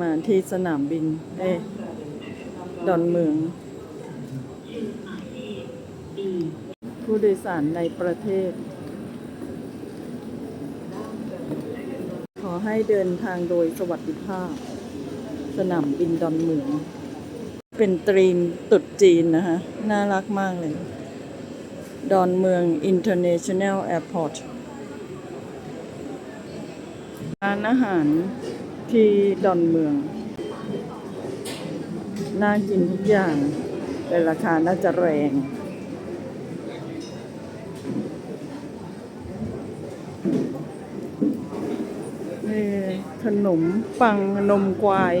มาที่สนามบิน เอดอนเมือง ผู้โดยสารในประเทศ ขอให้เดินทางโดยสวัสดิภาพ สนามบินดอนเมือง เป็นตรีมตุดจีนนะคะ น่ารักมากเลย ดอนเมือง International Airport ร้านอาหาร ที่ดอนเมือง น่ากินทุกอย่าง แต่ราคาน่าจะแรงนี่ขนมปังนมควาย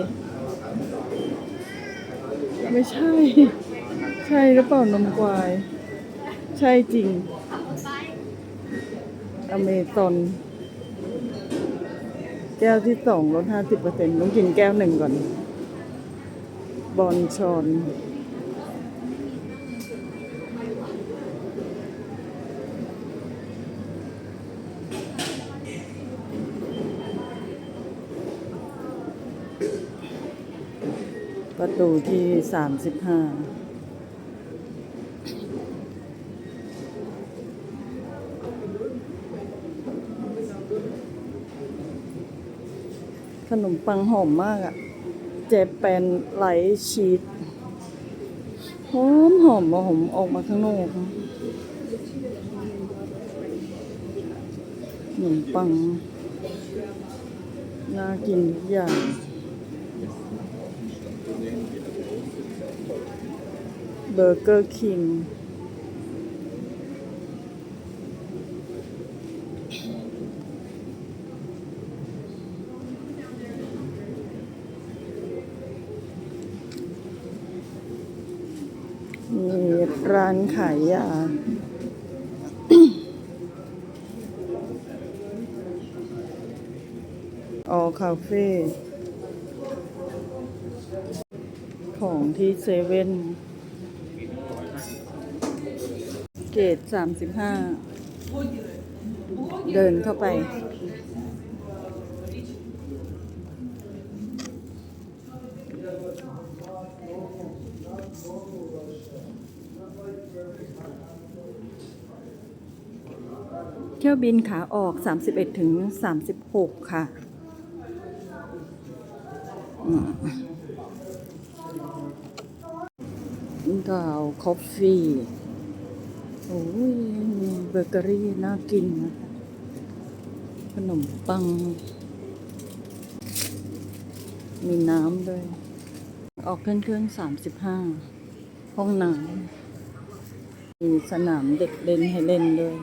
ไม่ใช่ ใช่หรือเปล่านมควาย ใช่จริง อเมซอน แก้วที่สองลดห้าสิบเปอร์เซ็นต์ต้องกินแก้วหนึ่งก่อน บอลชอนประตูที่สามสิบห้า ขนมปังหอมมากอะ่ะเจแปนไลท์ชีสหอมหอมหอมออกมาข้างนอกขนมปัง น่ากินทุกอย่างเบอร์เกอร์คิง มีร้านขายยา ออคาเฟ่ ของที่เซเว่น เกตสามสิบห้า เดินเข้าไป เที่ยวบินขาออก 31 ถึง 36 ค่ะอืมดาวคอฟฟี่ โอ้ยมีเบเกอรี่น่ากินนะคะขนมปัง มีน้ำด้วย ออกเครื่องเครื่อง35ห้องน้ำมีสนามเด็กเล่นให้เล่นด้วย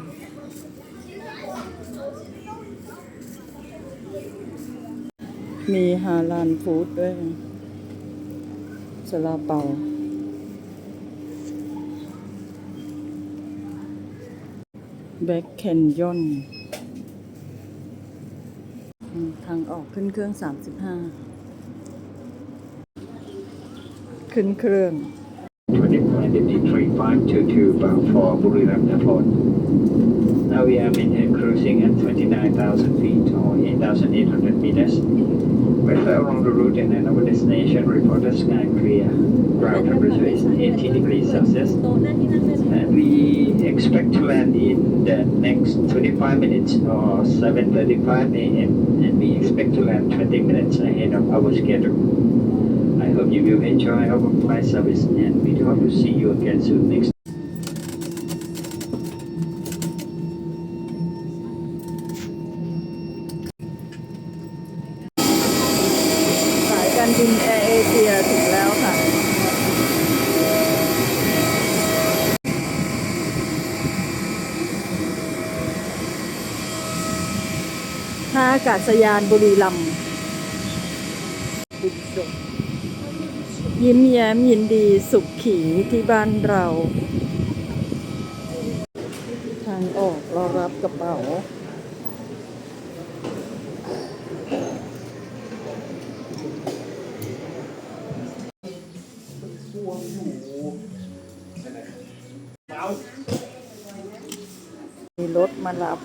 มีฮาลานฟู้ดด้วยสลาเปาแบ็คแคนยอนทางออกขึ้นเครื่อง 35 ขึ้นเครื่อง 2522 bound for Buriram Airport. Now we are maintain cruising at 29,000 feet or 8,800 meters. we Weather along the route and our destination reported sky clear. Ground temperature is 80 degrees Celsius. And we expect to land in the next 25 minutes or 7.35 a.m. And we expect to land 20 minutes ahead of our schedule. I hope you will enjoy our flight service and we hope to see you again soon next บินแอร์เอเชียถึงแล้วค่ะ ท่าอากาศยานบุรีรัมย์ยิ้มแย้มยินดีสุขขีที่บ้านเรา ทางออกรอรับกระเป๋า มีรถมารับ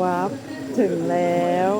วับถึงแล้ว